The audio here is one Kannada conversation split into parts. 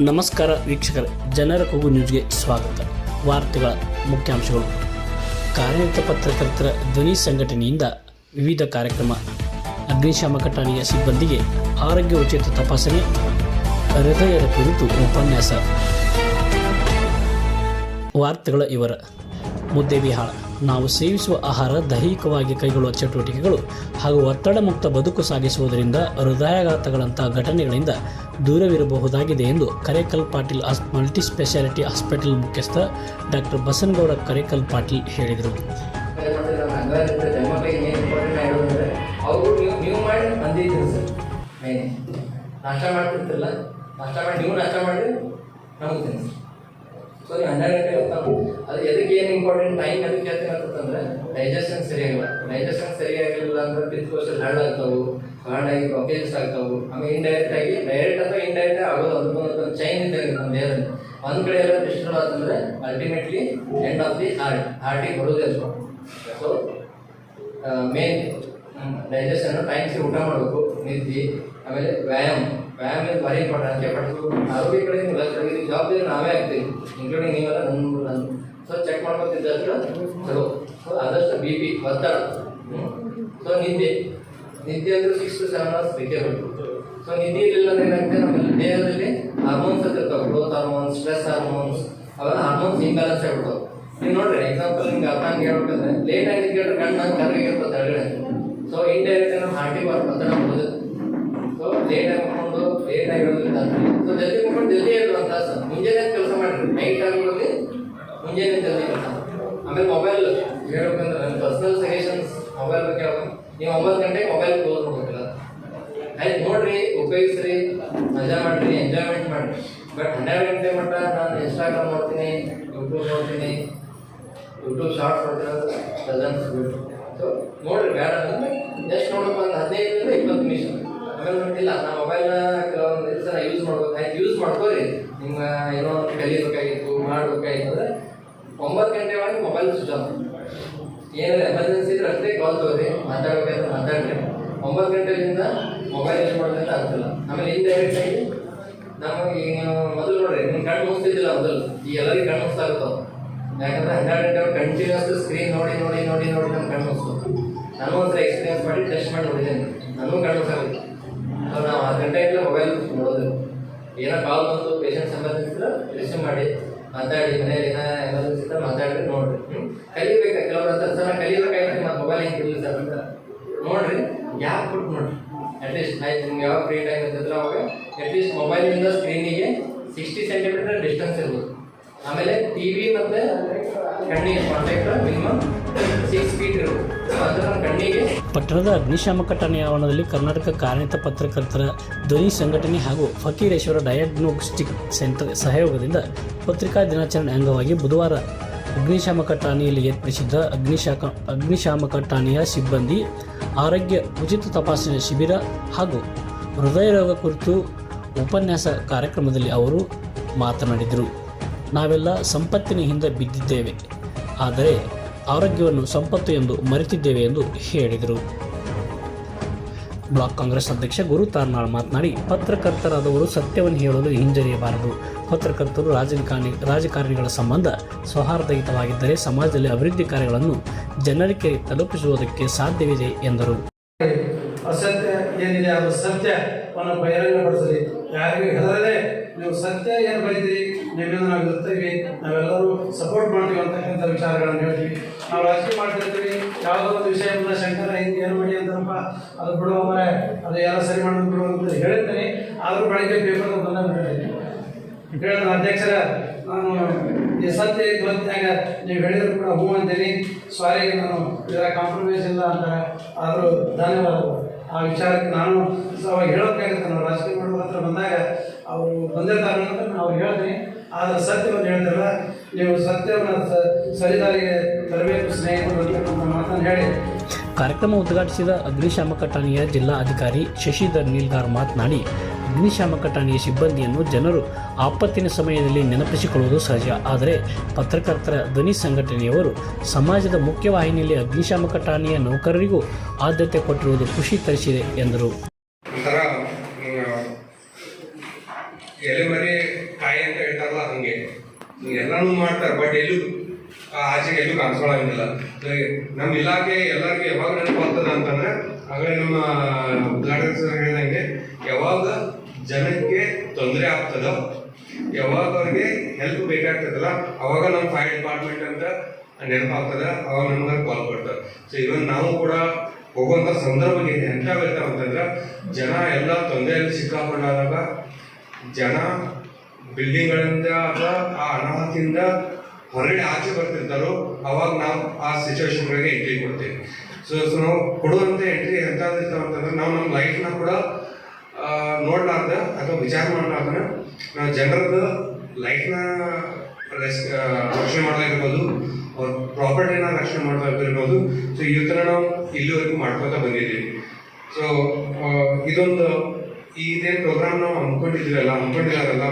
ನಮಸ್ಕಾರ ವೀಕ್ಷಕರೇ, ಜನರ ಕೂಗು ನ್ಯೂಸ್ಗೆ ಸ್ವಾಗತ. ವಾರ್ತೆಗಳ ಮುಖ್ಯಾಂಶಗಳು. ಕಾರ್ಯನಿರತ ಪತ್ರಕರ್ತರ ಧ್ವನಿ ಸಂಘಟನೆಯಿಂದ ವಿವಿಧ ಕಾರ್ಯಕ್ರಮ. ಅಗ್ನಿಶಾಮಕ ಠಾಣೆಯ ಸಿಬ್ಬಂದಿಗೆ ಆರೋಗ್ಯ ಉಚಿತ ತಪಾಸಣೆ, ಹೃದಯದ ಕುರಿತು ಉಪನ್ಯಾಸ. ವಾರ್ತೆಗಳ ಇವರ ಮುದ್ದೆಬಿಹಾಳ. ನಾವು ಸೇವಿಸುವ ಆಹಾರ ದೈಹಿಕವಾಗಿ ಕೈಗೊಳ್ಳುವ ಚಟುವಟಿಕೆಗಳು ಹಾಗೂ ಒತ್ತಡ ಮುಕ್ತ ಬದುಕು ಸಾಗಿಸುವುದರಿಂದ ಹೃದಯಾಘಾತಗಳಂತಹ ಘಟನೆಗಳಿಂದ ದೂರವಿರಬಹುದಾಗಿದೆ ಎಂದು ಕರೇಕಲ್ ಪಾಟೀಲ್ ಆಸ್ ಮಲ್ಟಿ ಸ್ಪೆಷಾಲಿಟಿ ಹಾಸ್ಪಿಟಲ್ ಮುಖ್ಯಸ್ಥ ಡಾಕ್ಟರ್ ಬಸನಗೌಡ ಕರೇಕಲ್ ಪಾಟೀಲ್ ಹೇಳಿದರು. ಮಾಡ್ತಿರ್ತಿಲ್ಲ ಮಾಡಿ, ನೀವು ನಾಷ್ಟ ಮಾಡಿ ನಮಗೆ ಸೊ ಹನ್ನೆರಡು ಗಂಟೆ ಅದು ಎದಕ್ಕೆ ಏನು ಇಂಪಾರ್ಟೆಂಟ್ ಟೈಮ್ ಎದಕ್ಕೆ ಹೇಳ್ತೀನಿ ಅಂತಂದ್ರೆ ಡೈಜೆಷನ್ ಸರಿಯಾಗಿಲ್ಲ. ಡೈಜೆಷನ್ ಸರಿಯಾಗಿಲ್ಲ ಅಂದ್ರೆ ಪಿತ್ಕೋಶಲ್ ಹಾಳಾಗ್ತಾವು ಹಾಳಾಗಿ ಬ್ಲಾಕೇಜಸ್ ಆಗ್ತಾವು. ಆಮೇಲೆ ಇಂಡೈರೆಕ್ಟ್ ಆಗಿ ಡೈರೆಕ್ಟ್ ಅಥವಾ ಇಂಡೈರೆಕ್ಟ್ ಆಗೋದು ಅದಕ್ಕೊಂದು ಚೈನ್ ಇದೆ ನಮ್ಮ ದೇಹದಲ್ಲಿ ಒಂದ್ ಕಡೆ ಎಲ್ಲ ಡಿಸ್ಟರ್ಬ್ ಆತಂದ್ರೆ ultimately end of the heart ಹಾರ್ಟಿಗೆ ಬರೋದೇ so so main digestion times ಊಟ ಮಾಡಬೇಕು, ನಿದ್ದೆ, ಆಮೇಲೆ ವ್ಯಾಯಾಮ. ವ್ಯಾಯಾಮ ಭಾರಿ ಇಂಪಾರ್ಟೆಂಟ್ ಆರೋಗ್ಯ ಕಡೆ ನೀವು ಜವಾಬ್ದಾರಿ ನಾವೇ ಆಗ್ತೀವಿ. ಇನ್ಕ್ಲೂಡಿಂಗ್ ನೀವೆಲ್ಲ ನನ್ನ ಸೊ ಚೆಕ್ ಮಾಡ್ಬೇಕಿದ್ದಷ್ಟು ಚಲೋ ಸೊ ಆದಷ್ಟು ಬಿ ಪಿ ಒತ್ತಡ ಸೊ ನಿದ್ದೆ ನಿದ್ದೆ ಅಂದ್ರೆ ಸಿಕ್ಸ್ ಟು ಸೆವೆನ್ ಅವರ್ಸ್ ಬೇಕೇ ಬೇಕು ಸೊ ನಿದ್ದೆ ಇರಲಿಲ್ಲ ಅಂದ್ರೆ ಏನಾಗುತ್ತೆ? ನಮ್ಮಲ್ಲಿ ದೇಹದಲ್ಲಿ ಹಾರ್ಮೋನ್ಸ್ ಇರ್ತಾವೆ. ಗ್ರೋತ್ ಹಾರ್ಮೋನ್ಸ್ ಸ್ಟ್ರೆಸ್ ಹಾರ್ಮೋನ್ಸ್ ಅವೆಲ್ಲ ಹಾರ್ಮೋನ್ಸ್ ಇಂಬ್ಯಾಲೆನ್ಸ್ ಆಗ್ಬಿಡ್ತಾವೆ. ನೀವು ನೋಡ್ರಿ ಎಕ್ಸಾಂಪಲ್ ನಿಮ್ಗೆ ಅರ್ಥ ಹಂಗೆ ಹೇಳ್ಬೇಕಂದ್ರೆ ಲೇಟ್ ಆಗಿ ಕೇಳಿದ್ರೆ ಕಣ್ಣು ಕರ್ಗಿರ್ತದೆ ಹೊರಗಡೆ ಸೊ ಇಂಡೈರೆಕ್ಟ್ ನಮ್ಮ ಹಾರ್ಟಿಗೆ ಒತ್ತಡ ಬರೋದು ಸೊ ಲೇಟ್ ಆಗಿ ಮಾಡ್ಕೊಂಡು ಲೇಟ್ ಆಗಿರೋದ್ರಿಂದ ಸೊ ಜಲ್ದಿ ಮಾಡ್ಕೊಂಡು ಜಲ್ದಿ ಹೇಳುವಂತ ಸರ್ ಮುಂಜಾನೆ ಕೆಲಸ ಮಾಡಿರಿ. ನೈಟ್ ಆಗಿರೋದು ಕೆಲಸ ಆಮೇಲೆ ಮೊಬೈಲ್ ಹೇಳ್ಬೇಕಂದ್ರೆ ನನ್ನ ಪರ್ಸನಲ್ ಸಜೆಷನ್ಸ್ ಮೊಬೈಲ್ ಬಗ್ಗೆ ನೀವು ಒಂಬತ್ತು ಗಂಟೆಗೆ ಮೊಬೈಲ್ ಕ್ಲೋಸ್ ಮಾಡ್ಬೇಕಲ್ಲ ಆಯ್ತು ನೋಡ್ರಿ ಉಪಯೋಗಿಸ್ರಿ ಮಜಾ ಮಾಡ್ರಿ ಎಂಜಾಯ್ಮೆಂಟ್ ಮಾಡ್ರಿ ಬಟ್ ಹನ್ನೆರಡು ಗಂಟೆ ಮಟ್ಟ ನಾನು ಇನ್ಸ್ಟಾಗ್ರಾಮ್ ನೋಡ್ತೀನಿ ಯೂಟ್ಯೂಬ್ ನೋಡ್ತೀನಿ ಯೂಟ್ಯೂಬ್ ಶಾರ್ಟ್ಸ್ ನೋಡ್ತೀನಿ ಡಜನ್ ಸೊ ನೋಡ್ರಿ ಬೇಡ ಅಂದ್ರೆ ಎಷ್ಟು ನೋಡಪ್ಪ ಅಂದ್ರೆ ಹದಿನೈದರಿಂದ ಇಪ್ಪತ್ತು ನಿಮಿಷ ಆಮೇಲೆ ನೋಡಿಲ್ಲ ನಾ ಮೊಬೈಲ್ನ ಕೆಲವೊಂದು ಯೂಸ್ ಮಾಡ್ಬೇಕು ಆಯ್ತು ಯೂಸ್ ಮಾಡ್ಕೋರಿ ನಿಮ್ಗೆ ಏನೋ ಕಲಿಬೇಕಾಗಿತ್ತು ಮಾಡಬೇಕಾಗಿತ್ತು ಅಂದ್ರೆ ಒಂಬತ್ತು ಗಂಟೆ ಒಳಗೆ ಮೊಬೈಲ್ ಸ್ವಿಚ್ ಆಫ್ ಏನಾದ್ರು ಎಮರ್ಜೆನ್ಸಿ ಇದ್ರೆ ಅಷ್ಟೇ ಕಾಲ್ ತಗೋರಿ ಮಾತಾಡ್ಬೇಕಾದ್ರೆ ಮಾತಾಡ್ರಿ. ಒಂಬತ್ತು ಗಂಟೆಯಿಂದ ಮೊಬೈಲ್ ಯೂಸ್ ಮಾಡೋದ್ರಿಂದ ಆಗ್ತಿಲ್ಲ. ಆಮೇಲೆ ಇಂಡೈರೆಕ್ಟ್ ಆಗಿ ನಮಗೆ ಈಗ ಮೊದಲು ನೋಡ್ರಿ ನಿಮ್ಮ ಕಣ್ಣು ಮುಗಿಸ್ತಿದ್ದಿಲ್ಲ ಮೊದಲು. ಈ ಎಲ್ಲರಿಗೂ ಕಣ್ಣು ಮುಗಿಸ್ತಾ ಇರ್ತಾವ ಯಾಕಂದ್ರೆ ಹನ್ನೆರಡು ಗಂಟೆ ಕಂಟಿನ್ಯೂಸ್ ಸ್ಕ್ರೀನ್ ನೋಡಿ ನೋಡಿ ನೋಡಿ ನೋಡಿ ನಮ್ಮ ಕಣ್ಣು ಮುಗಿಸ್ತು ನಾನು ಒಂಥರ ಎಕ್ಸ್ಪೀರಿಯನ್ಸ್ ಮಾಡಿ ಟೆಸ್ಟ್ ಮಾಡಿ ನೋಡಿದ್ದೇನೆ. ನನಗೂ ಕಣ್ಣು ಮುಗಿಸಾಗುತ್ತೆ ಸೊ ನಾವು ಆ ಗಂಟೆಯಿಂದ ಮೊಬೈಲ್ ನೋಡೋದು ಏನೋ ಕಾಲ್ ಬಂತು ಪೇಷಂಟ್ ಎಮರ್ಜೆನ್ಸಿ ರಿಸೀವ್ ಮಾಡಿ. ಮಾತಾಡಿ, ಮನೆಯಲ್ಲಿ ಇದ್ರೆ ಮಾತಾಡ್ರಿ ನೋಡ್ರಿ. ಕಲಿಬೇಕಾ? ಕೆಲವ್ರ ಹತ್ರ ಸರ್ ಕಲಿಬೇಕಾಯ್ತು ಮತ್ತೆ ಮೊಬೈಲ್ ಹೆಂಗೆ ಸರ್ ಅಂತ ನೋಡ್ರಿ. ಯಾಕೆ ಕೊಟ್ಟು ನೋಡ್ರಿ? ಅಟ್ಲೀಸ್ಟ್ ಆಯ್ತು ನಿಮ್ಗೆ ಯಾವಾಗ ಫ್ರೀ ಟೈಮ್ ಇರ್ತದ್ರೆ ಅವಾಗ ಅಟ್ಲೀಸ್ಟ್ ಮೊಬೈಲಿಂದ ಸ್ಕ್ರೀನಿಗೆ ಸಿಕ್ಸ್ಟಿ ಸೆಂಟಿಮೀಟರ್ ಡಿಸ್ಟೆನ್ಸ್ ಇರ್ಬೋದು. ಆಮೇಲೆ ಟಿ ವಿ ಮತ್ತು ಕಣ್ಣಿಗೆ ಕಾಂಟ್ಯಾಕ್ಟ್ ಮಿನಿಮಮ್ ಪಟ್ಟಣದ ಅಗ್ನಿಶಾಮಕ ಠಾಣೆಯ ಆವರಣದಲ್ಲಿ ಕರ್ನಾಟಕ ಕಾರ್ಯನಿರತ ಪತ್ರಕರ್ತರ ಧ್ವನಿ ಸಂಘಟನೆ ಹಾಗೂ ಫಕೀರೇಶ್ವರ ಡಯಾಗ್ನೋಸ್ಟಿಕ್ ಸೆಂಟರ್ ಸಹಯೋಗದಿಂದ ಪತ್ರಿಕಾ ದಿನಾಚರಣೆ ಅಂಗವಾಗಿ ಬುಧವಾರ ಅಗ್ನಿಶಾಮಕ ಠಾಣೆಯಲ್ಲಿ ಏರ್ಪಡಿಸಿದ್ದ ಅಗ್ನಿಶಾಕ ಅಗ್ನಿಶಾಮಕ ಠಾಣೆಯ ಸಿಬ್ಬಂದಿ ಆರೋಗ್ಯ ಉಚಿತ ತಪಾಸಣೆ ಶಿಬಿರ ಹಾಗೂ ಹೃದಯ ರೋಗ ಕುರಿತು ಉಪನ್ಯಾಸ ಕಾರ್ಯಕ್ರಮದಲ್ಲಿ ಅವರು ಮಾತನಾಡಿದರು. ನಾವೆಲ್ಲ ಸಂಪತ್ತಿನ ಹಿಂದೆ ಬಿದ್ದಿದ್ದೇವೆ. ಆದರೆ ಆರೋಗ್ಯವನ್ನು ಸಂಪತ್ತು ಎಂದು ಮರೆತಿದ್ದೇವೆ ಎಂದು ಹೇಳಿದರು. ಬ್ಲಾಕ್ ಕಾಂಗ್ರೆಸ್ ಅಧ್ಯಕ್ಷ ಗುರು ತಾರ್ನಾಳ್ ಮಾತನಾಡಿ, ಪತ್ರಕರ್ತರಾದವರು ಸತ್ಯವನ್ನು ಹೇಳಲು ಹಿಂಜರಿಯಬಾರದು. ಪತ್ರಕರ್ತರು ರಾಜಕಾರಣಿ, ರಾಜಕಾರಣಿಗಳ ಸಂಬಂಧ ಸೌಹಾರ್ದಯುತವಾಗಿದ್ದರೆ ಸಮಾಜದಲ್ಲಿ ಅಭಿವೃದ್ಧಿ ಕಾರ್ಯಗಳನ್ನು ಜನರಿಗೆ ತಲುಪಿಸುವುದಕ್ಕೆ ಸಾಧ್ಯವಿದೆ ಎಂದರು. ಅಸತ್ಯ ಏನಿದೆ ಅದು ಸತ್ಯವನ್ನು ಬಹಿರಂಗಪಡಿಸಲಿ ಯಾರಿಗೂ ನೀವು ಸತ್ಯ ಏನು ಬರೀತೀರಿ? ಇರ್ತೀವಿ ನಾವೆಲ್ಲರೂ ಸಪೋರ್ಟ್ ಮಾಡ್ತೀವಿ ಅಂತಕ್ಕಂಥ ವಿಚಾರಗಳನ್ನು ಹೇಳ್ತೀವಿ. ನಾವು ರಾಜಕೀಯ ಮಾಡ್ತಿರ್ತೀವಿ. ಯಾವುದೋ ಒಂದು ವಿಷಯ ಶಂಕರ್ ಹಿಂಗೆ ಏನು ಮಾಡಿ ಅಂತಾರಪ್ಪ, ಅದು ಬಿಡು ಅವರೇ ಅದು ಯಾರು ಸರಿ ಮಾಡೋದು ಬಿಡು ಅಂತ ಹೇಳ್ತೀನಿ ಆದರೂ ಬೆಳಗ್ಗೆ ಪೇಪರ್ ಬಂದ ಹೇಳ್ತೀನಿ. ಹೇಳಿದ ಅಧ್ಯಕ್ಷರ, ನಾನು ಈ ಸತ್ಯ ಗೊತ್ತಾಗ ನೀವು ಹೇಳಿದ್ರು ಕೂಡ ಹೂ ಅಂತೀನಿ. ಸಾರಿ ನಾನು ಇದರ ಕಾಂಪ್ರಮೈಸ್ ಇಲ್ಲ ಅಂತ. ಆದರೂ ಧನ್ಯವಾದಗಳು. ಆ ವಿಚಾರಕ್ಕೆ ನಾನು ಅವಾಗ ಹೇಳೋಕ್ಕಾಗುತ್ತೆ. ನಾವು ರಾಜಕೀಯ ಮಾಡೋದ್ರ ಹತ್ರ ಬಂದಾಗ ಅವರು ಬಂದಿರ್ತಾರೆ ಅಂತ ನಾನು ಹೇಳ್ತೀನಿ. ಆದರೆ ಸತ್ಯವನ್ನು ಹೇಳ್ತಿರಲ್ಲ, ನೀವು ಸತ್ಯವನ್ನು ಸರಿದಾರಿಗೆ ತರಬೇಕು ಸ್ನೇಹಿತರು ಮಾತನ್ನು ಹೇಳಿ. ಕಾರ್ಯಕ್ರಮ ಉದ್ಘಾಟಿಸಿದ ಅಗ್ನಿಶಾಮಕ ಠಾಣೆಯ ಜಿಲ್ಲಾ ಅಧಿಕಾರಿ ಶಶಿಧರ್ ನೀಲ್ಗಾರ್ ಮಾತನಾಡಿ, ಅಗ್ನಿಶಾಮಕ ಠಾಣೆಯ ಸಿಬ್ಬಂದಿಯನ್ನು ಜನರು ಆಪತ್ತಿನ ಸಮಯದಲ್ಲಿ ನೆನಪಿಸಿಕೊಳ್ಳುವುದು ಸಹಜ. ಆದರೆ ಪತ್ರಕರ್ತರ ಧ್ವನಿ ಸಂಘಟನೆಯವರು ಸಮಾಜದ ಮುಖ್ಯವಾಹಿನಿಯಲ್ಲಿ ಅಗ್ನಿಶಾಮಕ ಠಾಣೆಯ ನೌಕರರಿಗೂ ಆದ್ಯತೆ ಕೊಟ್ಟಿರುವುದು ಖುಷಿ ತರಿಸಿದೆ ಎಂದರು ಒಂಥರ ಮ್, ಎಲೆಮರೆ ಎಲ್ಲಾನು ಮಾಡ್ತಾರೆ ಬಟ್ ಎಲ್ಲೂ ಆ, ಆಚೆಗೆ ಎಲ್ಲೂ ಕಾಣಿಸ್ಕೊಳಂಗಿಲ್ಲ ನಮ್ಮ ಇಲಾಖೆ ಎಲ್ಲರಿಗೂ ಯಾವಾಗ ನೆನಪಾಗ್ತದ ಅಂತಂದ್ರೆ ಆಗಲೇ ನಮ್ಮ ಉದ್ಘಾಟಕ ಸರ್ ಹೇಳಿದಂಗೆ, ಯಾವಾಗ ಜನಕ್ಕೆ ತೊಂದರೆ ಆಗ್ತದ, ಯಾವಾಗ ಅವ್ರಿಗೆ ಹೆಲ್ಪ್ ಬೇಕಾಗ್ತದಲ್ಲ, ಅವಾಗ ನಮ್ಮ ಫೈರ್ ಡಿಪಾರ್ಟ್ಮೆಂಟ್ ಅಂತ ನೆನಪಾಗ್ತದ ಅವಾಗ ನಮ್ಗೆ ಕಾಲ್ ಕೊಡ್ತಾರೆ. ಸೊ ಇವನ್ ನಾವು ಕೂಡ ಹೋಗುವಂತ ಸಂದರ್ಭಕ್ಕೆ ಎಂತ ಬರ್ತಾವ ಅಂತಂದ್ರೆ, ಜನ ಎಲ್ಲ ತೊಂದರೆಯಲ್ಲಿ ಸಿಕ್ಕಾಕೊಂಡಾಗ ಜನ ಬಿಲ್ಡಿಂಗ್ಗಳಿಂದ ಅಥವಾ ಆ ಅನಾಹುತಿಯಿಂದ ಹೊರಗಡೆ ಆಚೆ ಬರ್ತಿರ್ತಾರೋ, ಅವಾಗ ನಾವು ಆ ಸಿಚುವೇಶನ್ಗಳಿಗೆ ಎಂಟ್ರಿ ಕೊಡ್ತೀವಿ. ಸೊ ಸೊ ನಾವು ಕೊಡುವಂತ ಎಂಟ್ರಿ ಅಂತಂದ್ರೆ ನಾವು ನಮ್ಮ ಲೈಫ್ನ ಕೂಡ ನೋಡ್ಲಾರ್ದ ಅಥವಾ ವಿಚಾರ ಮಾಡ್ಲಾರ್ದ ನಾವು ಜನರದ ಲೈಫ್ನ ರಕ್ಷಣೆ ಮಾಡೋದಾಗಿರ್ಬೋದು ಅವ್ರ ಪ್ರಾಪರ್ಟಿನ ರಕ್ಷಣೆ ಮಾಡೋದಾಗಿರ್ಬೋದು ಸೊ ಈ ಥರ ನಾವು ಇಲ್ಲಿವರೆಗೂ ಮಾಡ್ಕೊತಾ ಬಂದಿದ್ದೀವಿ. ಸೊ ಇದೊಂದು ಇದೇ ಪ್ರೋಗ್ರಾಮ್ ನಾವು ಹಮ್ಮಿಕೊಂಡಿದ್ದೀವಲ್ಲ, ಹಮ್ಮಿಕೊಂಡಿದ್ದಾರಲ್ಲ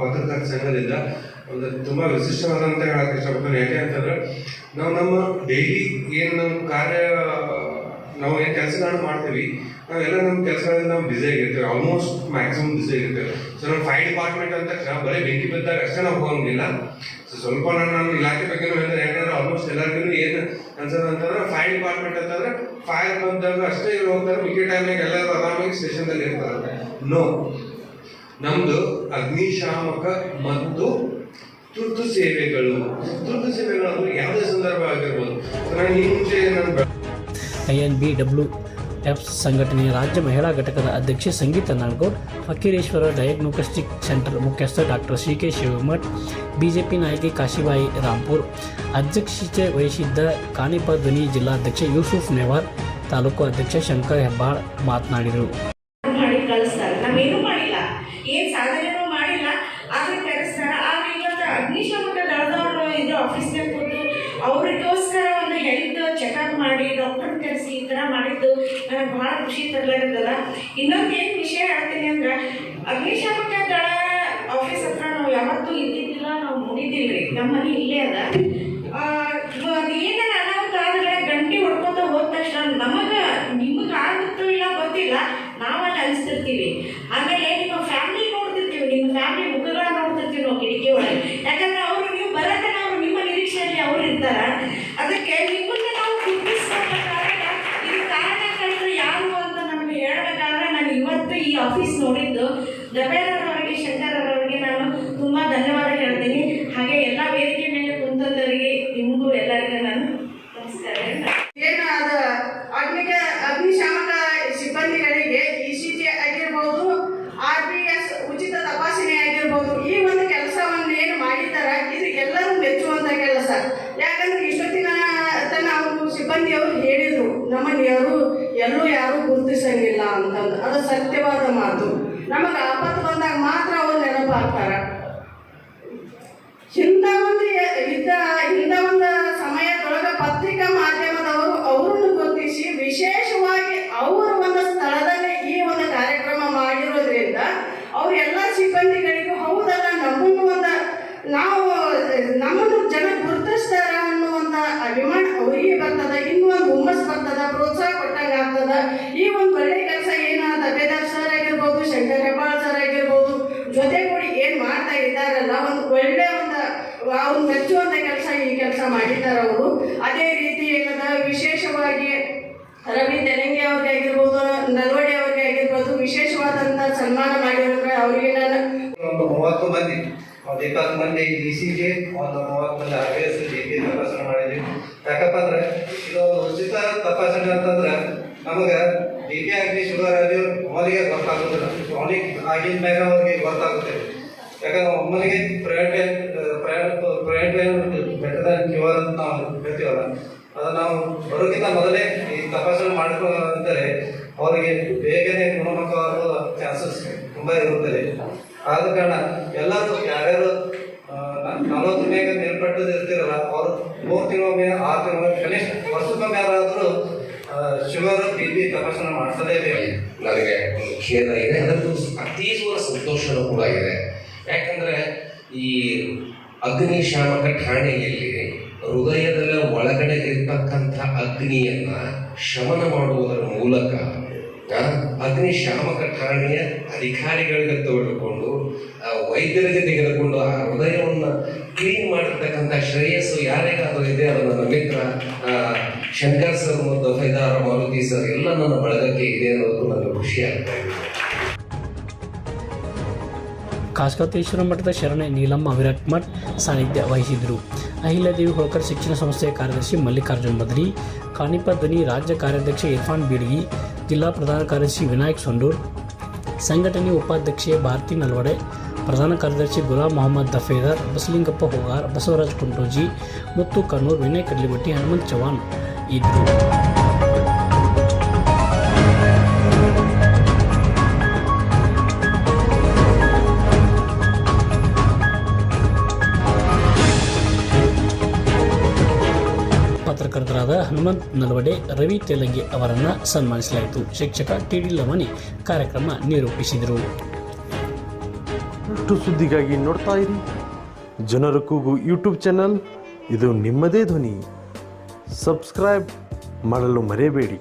ಪತ್ರಕರ್ತ ಸಂಘದಿಂದ. ಒಂದು ವಿಶಿಷ್ಟವಾದ ಅಂತ ಹೇಳಕ್ಕೆ ಇಷ್ಟಪಡ್ತೀನಿ. ಯಾಕೆ ಅಂತಂದ್ರೆ ನಾವು ನಮ್ಮ ಡೈಲಿ ಏನು ನಮ್ಮ ಕಾರ್ಯ, ನಾವು ಏನು ಕೆಲಸಗಳನ್ನ ಮಾಡ್ತೀವಿ, ನಾವೆಲ್ಲ ನಮ್ಮ ಕೆಲಸಗಳಲ್ಲಿ ನಾವು ಬ್ಯುಸಿ ಆಗಿರ್ತೇವೆ ಆಲ್ಮೋಸ್ಟ್ ಮ್ಯಾಕ್ಸಿಮಮ್ ಬ್ಯುಸಿ ಆಗಿರ್ತೇವೆ. ಸೊ ನಮ್ಮ ಫೈರ್ ಡಿಪಾರ್ಟ್ಮೆಂಟ್ ಅಂತ ಬರೀ ಬೆಂಕಿ ಬಿದ್ದಾಗ ಅಷ್ಟೇ ನಾವು ಹೋಗಂಗಿಲ್ಲ. ಸೊ ಸ್ವಲ್ಪ ನಾನು ನಮ್ಮ ಇಲಾಖೆ ಬಗ್ಗೆ ಯಾಕಂದ್ರೆ ಆಲ್ಮೋಸ್ಟ್ ಎಲ್ಲರಿಗೂ ಏನು ಅನ್ಸೋದು ಅಂತಂದ್ರೆ ಫೈರ್ ಡಿಪಾರ್ಟ್ಮೆಂಟ್ ಅಂತಂದ್ರೆ ಫೈರ್ ಬಂದಾಗ ಅಷ್ಟೇ ಇವ್ರು ಹೋಗ್ತಾರೆ ಮಿಕ್ಕಿ ಟೈಮಿಗೆ ಎಲ್ಲರೂ ಆರಾಮಾಗಿ ಸ್ಟೇಷನ್ದಲ್ಲಿ ಇರ್ತಾರೆ. ನೋ ನಮ್ದು ಅಗ್ನಿಶಾಮಕ ಮತ್ತು ತುರ್ತು ಸೇವೆಗಳು ತುರ್ತು ಸೇವೆಗಳು ಅಂದ್ರೆ ಯಾವುದೇ ಸಂದರ್ಭ ಆಗಿರ್ಬೋದು. ನಾನು ಈ ಮುಂಚೆ ನಾನು I N B W F ಸಂಘಟನೆಯ ರಾಜ್ಯ ಮಹಿಳಾ ಘಟಕದ ಅಧ್ಯಕ್ಷೆ ಸಂಗೀತ ನಾಡ್ಗೋಡ್ ಫಕೀರೇಶ್ವರ ಡಯಾಗ್ನೋಸ್ಟಿಕ್ ಸೆಂಟರ್ ಮುಖ್ಯಸ್ಥ doctor C K Shivamath BJP ನಾಯಕಿ ಕಾಶಿಬಾಯಿ ರಾಂಪುರ್ ಅಧ್ಯಕ್ಷತೆ ವಹಿಸಿದ್ದ ಕಾಣಿಪ ಧ್ವನಿ ಜಿಲ್ಲಾಧ್ಯಕ್ಷ ಯೂಸುಫ್ ನೆವಾರ್ ತಾಲೂಕು ಅಧ್ಯಕ್ಷ ಶಂಕರ್ ಹೆಬ್ಬಾಳ್ ಮಾತನಾಡಿದರು ಮಾಡಿ ಕಳಿಸ್ತಾರೆ ನಾವೇನು ಮಾಡಿಲ್ಲ ಏನ್ ಸಾಧನೆನೂ ಮಾಡಿಲ್ಲ ಆದ್ರೆ ಕರೆಸ್ತಾರ ಆದ್ರೆ ಇವತ್ತು ಅಗ್ನಿಶಾಮಕ ದಳದವರು ಇದ್ರ ಆಫೀಸ್ನಾಗ ಕೂತು ಅವ್ರಿಗೋಸ್ಕರ ಒಂದು ಹೆಲ್ತ್ ಚೆಕಪ್ ಮಾಡಿ ಡಾಕ್ಟರ್ ಕರೆಸಿ ಈ ಥರ ಮಾಡಿದ್ದು ನನಗೆ ಭಾಳ ಖುಷಿ ತರ್ಲಾಗದಲ್ಲ ಇನ್ನೊಂದು ಏನು ವಿಷಯ ಹೇಳ್ತೀನಿ ಅಂದ್ರೆ ಅಗ್ನಿಶಾಮಕ ದಳ ಆಫೀಸ್ ಹತ್ರ ನಾವು ಯಾವತ್ತೂ ಇದ್ದಿದ್ದಿಲ್ಲ, ನಾವು ನೋಡಿದ್ದಿಲ್ರಿ. ನಮ್ಮ ಮನೆ ಇಲ್ಲೇ ಅದು ಏನಾರ ಅನಾಹುತ ಆದ್ರೆ ಗಂಟೆ ಹೊಡ್ಕೊತ ಹೋದ ತಕ್ಷಣ ನಮಗ ನಿಮಗೆ ಆಗುತ್ತೋ ಇಲ್ಲ ಗೊತ್ತಿಲ್ಲ ನಾವಲ್ಲಿ ಅನಿಸ್ತಿರ್ತೀವಿ ಆಮೇಲೆ ನಿಮ್ಮ ಫ್ಯಾಮಿಲಿ ನೋಡ್ತಿರ್ತೀವಿ ನಿಮ್ಮ ಫ್ಯಾಮಿಲಿ ಮುಖಗಳ ನೋಡ್ತಿರ್ತೀವಿ ನಾವು ಕಿಟಕಿ ಒಳಗೆ ಯಾಕಂದ್ರೆ ಅವರು ನೀವು ಬರತ್ತೆ ನಾವು ನಿಮ್ಮ ನಿರೀಕ್ಷೆಯಲ್ಲಿ ಅವ್ರು ಇರ್ತಾರ ಅದಕ್ಕೆ ನಿಮ್ಮನ್ನ ನಾವು ಗುರುತಿಸ್ಬೇಕಾದ್ರೆ ಇದು ಕಾರಣಕರ್ತರು ಯಾರು ಅಂತ ನಮಗೆ ಹೇಳ್ಬೇಕಾದ್ರೆ ನಾನು ಇವತ್ತು ಈ ಆಫೀಸ್ ನೋಡಿದ್ದು ದಬೇರವರಿಗೆ ಶಂಕರ್ ಅವರಿಗೆ ನಾನು ತುಂಬಾ ಧನ್ಯವಾದ ಹೇಳ್ತೀನಿ ಹಾಗೆ ಎಲ್ಲ ವೇದಿಕೆ ಮೇಲೆ ಕುಂತವರಿಗೆ ನಿಮಗೂ ಎಲ್ಲರಿಗೂ ನಾನು ನಮಸ್ಕಾರ ಏನು ಅದು ಅಗ್ನಿಕ ಅಗ್ನಿಶಾಮಕ ಸಿಬ್ಬಂದಿಗಳಿಗೆ ಇ ಸಿ ಜಿ ಆಗಿರ್ಬೋದು ಆರ್ ಬಿ ಎಸ್ ಉಚಿತ ತಪಾಸಣೆ ಆಗಿರ್ಬೋದು ಈ ಒಂದು ಕೆಲಸವನ್ನು ಏನು ಮಾಡಿದಾರ ಇದು ಎಲ್ಲರೂ ಮೆಚ್ಚುವಂತ ಕೆಲಸ ಯಾಕಂದ್ರೆ ಇಷ್ಟೊತ್ತಿನ ತನ ಅವರು ಸಿಬ್ಬಂದಿಯವರು ಹೇಳಿದ್ರು ನಮ್ಮನ್ನು ಯಾರು, ಎಲ್ಲೂ ಯಾರು ಗುರುತಿಸಂಗಿಲ್ಲ ಅಂತಂದು. ಅದು ಸತ್ಯವಾದ ಮಾತು. ನಮಗೆ ಆಪತ್ತು ಬಂದಾಗ ಮಾತ್ರ ಅವ್ರು ನೆನಪಾಗ್ತಾರ ಹಿಂದ ಒಂದು ಎ- ಇದ್ದ ಹಿಂದ ಒಂದು ಸಮಯದೊಳಗ ಪತ್ರಿಕಾ ಮಾಧ್ಯಮದವರು ಅವರನ್ನು ಗುರುತಿಸಿ ವಿಶೇಷವಾಗಿ ಅವರು ಒಂದು ಸ್ಥಳದಲ್ಲಿ ಈ ಒಂದು ಕಾರ್ಯಕ್ರಮ ಮಾಡಿರೋದ್ರಿಂದ ಅವ್ರ ಎಲ್ಲ ಸಿಬ್ಬಂದಿಗಳಿಗೂ ಹೌದಲ್ಲ ನಮ್ಮನ್ನು ಒಂದು ನಾವು ನಮ್ಮನ್ನು ಜನ ಗುರುತಿಸ್ತಾರ ಅನ್ನುವಂತ ಅಭಿಮಾನ ಅವರಿಗೆ ಬರ್ತದ ಇನ್ನೂ ಒಂದು ಹುಮ್ಮಸ್ ಬರ್ತದ ಪ್ರೋತ್ಸಾಹ ಕೊಟ್ಟಂಗ ಆಗ್ತದ ಈ ಒಂದು ಒಳ್ಳೆ ಕೆಲಸ ಏನ ದಬೇದಾರ್ ಸರ್ ಆಗಿರ್ಬೋದು ಶಂಕರ್ ಹೆಬ್ಬಾಳ್ ಸರ್ ಆಗಿರ್ಬೋದು ಜೊತೆಗೂಡಿ ಏನ್ ಮಾಡ್ತಾ ಇದ್ದಾರಲ್ಲ ಒಂದು ಒಳ್ಳೆ ಒಂದು ಅವ್ರು ಮೆಚ್ಚುವಂತ ಕೆಲಸ ಈ ಕೆಲಸ ಮಾಡಿದ್ದಾರೆ ಅವರು ಅದೇ ರೀತಿ ಏನದ ವಿಶೇಷವಾಗಿ ರವಿ ತೆಲಂಗಿ ಅವ್ರಿಗೆ ಆಗಿರ್ಬೋದು ನಲ್ವಡಿ ಅವ್ರಿಗೆ ಆಗಿರ್ಬೋದು ವಿಶೇಷವಾದಂತ ಸನ್ಮಾನ ಮಾಡಿರೋದ್ರೆ ಅವರಿಗೆ ನಾನು ಒಂದು ಮೂವತ್ತು ಮಂದಿ ಒಂದು ಇಪ್ಪತ್ತು ಮಂದಿ ಡಿ ಸಿ ಜಿ ಒಂದು ಮೂವತ್ತು ಮಂದಿ R B S D P ತಪಾಸಣೆ ಮಾಡಿದ್ವಿ. ಯಾಕಪ್ಪ ಅಂದ್ರೆ, ಇದು ಉಚಿತ ತಪಾಸಣೆ ಅಂತಂದ್ರೆ ನಮಗೆ ಡಿ ಪಿ ಆಗಲಿ, ಶುಗರ್ ಆಗಲಿ ಮೊದಲಿಗೆ ಗೊತ್ತಾಗೋದಿಲ್ಲ. ಅವನಿಗೆ ಆಗಿನ ಮ್ಯಾಗ ಅವ್ರಿಗೆ ಗೊತ್ತಾಗುತ್ತೆ. ಯಾಕಂದ್ರೆ ಒಮ್ಮಲಿಗೆ private private private line then cure ಅಂತ ನಾವು ಹೇಳ್ತೀವಲ್ಲ, ಅದು ನಾವು ಬರೋಕ್ಕಿಂತ ಮೊದಲೇ ಈ ತಪಾಸಣೆ ಮಾಡಿದರೆ ಅವರಿಗೆ ಬೇಗನೆ ಗುಣಮುಖವಾಗುವ ಚಾನ್ಸಸ್ ತುಂಬ ಇರುತ್ತದೆ. ಆದ ಕಾರಣ ಎಲ್ಲರೂ ಯಾರ್ಯಾರು ನಲವತ್ತು ಮೇಗ ಮೇಲ್ಪಟ್ಟದ್ದು ಇರ್ತಿರಲ್ಲ, ಅವರು ಮೂರು ತಿಂಗಳೊಮ್ಮೆ ಆರು ತಿಂಗಳ ಕನಿಷ್ಠ ವರ್ಷಕ್ಕೊಮ್ಮೆ ಯಾರಾದರೂ ಶುಗರ್, ಬಿ ಪಿ ತಪಾಸಣೆ ಮಾಡಿಸಲೇಬೇಕು ನನಗೆ ಒಂದು ಖೇದ ಇದೆ ಅದರದ್ದು ಅತೀವ ಸಂತೋಷನೂ ಕೂಡ ಇದೆ. ಯಾಕಂದ್ರೆ ಈ ಅಗ್ನಿಶಾಮಕ ಠಾಣೆಯಲ್ಲಿ ಹೃದಯದಲ್ಲ ಒಳಗಡೆ ಇರ್ತಕ್ಕಂಥ ಅಗ್ನಿಯನ್ನ ಶಮನ ಮಾಡುವುದರ ಮೂಲಕ ಅಗ್ನಿಶಾಮಕ ಠಾಣೆಯ ಅಧಿಕಾರಿಗಳಿಗೆ ತೆಗೆದುಕೊಂಡು ವೈದ್ಯರಿಗೆ ತೆಗೆದುಕೊಂಡು ಆ ಹೃದಯವನ್ನ ಕ್ಲೀನ್ ಮಾಡಿರ್ತಕ್ಕಂಥ ಶ್ರೇಯಸ್ಸು ಯಾರಿಗಾದರೂ ಇದೆ ಅದು ನನ್ನ ಮಿತ್ರ ಶಂಕರ್ ಸರ್ ಮತ್ತು ಫೈದಾರ ಮಾರುತಿ ಸರ್ ಎಲ್ಲ ನನ್ನ ಬಳಗಕ್ಕೆ ಇದೆ ಅನ್ನೋದು ನನಗೆ ಖುಷಿ ಆಗ್ತಾ ಇದೆ. ಕಾಸ್ಕತೇಶ್ವರ ಮಠದ ಶರಣೆ ನೀಲಮ್ಮ ವಿರಾಟ್ ಮಠ್ ಸಾನ್ನಿಧ್ಯ ವಹಿಸಿದರು. ಅಹಿಲ್ಯಾದೇವಿ ಹೋಳ್ಕರ್ ಶಿಕ್ಷಣ ಸಂಸ್ಥೆಯ ಕಾರ್ಯದರ್ಶಿ ಮಲ್ಲಿಕಾರ್ಜುನ್ ಬದ್ರಿ, ಕಾಣಿಪ ಧ್ವನಿ ರಾಜ್ಯ ಕಾರ್ಯಾಧ್ಯಕ್ಷ ಇರ್ಫಾನ್ ಬೀಡ್ಗಿ ಜಿಲ್ಲಾ ಪ್ರಧಾನ ಕಾರ್ಯದರ್ಶಿ ವಿನಾಯಕ್ ಸೊಂಡೂರ್ ಸಂಘಟನೆ ಉಪಾಧ್ಯಕ್ಷೆ ಭಾರತಿ ನಲ್ವಡೆ, ಪ್ರಧಾನ ಕಾರ್ಯದರ್ಶಿ ಗುಲಾಂ ಮೊಹಮ್ಮದ್ ದಫೇದಾರ್, ಬಸಲಿಂಗಪ್ಪ ಹೋಗಾರ್, ಬಸವರಾಜ್ ಕುಂಟೋಜಿ ಮುತ್ತು ಕನ್ನೂರ್ ವಿನಯ್ ಕಡ್ಲಿಬಟ್ಟಿ ಹನುಮಂತ್ ಚವಾಣ್ ಇದ್ದರು. ಪತ್ರಕರ್ತರಾದ ಹನುಮಂತ್ ನಲ್ವಡೆ, ರವಿ ತೆಲಂಗಿ ಅವರನ್ನು ಸನ್ಮಾನಿಸಲಾಯಿತು. ಶಿಕ್ಷಕ ಟಿ ಡಿ ಲಮಣಿ ಕಾರ್ಯಕ್ರಮ ನಿರೂಪಿಸಿದರು. ಸುದ್ದಿಗಾಗಿ ನೋಡ್ತಾ ಇರಿ? ಜನರ ಕೂಗು ಯೂಟ್ಯೂಬ್ ಚಾನಲ್, ಇದು ನಿಮ್ಮದೇ ಧ್ವನಿ. ಸಬ್ಸ್ಕ್ರೈಬ್ ಮಾಡಲು ಮರೆಯಬೇಡಿ.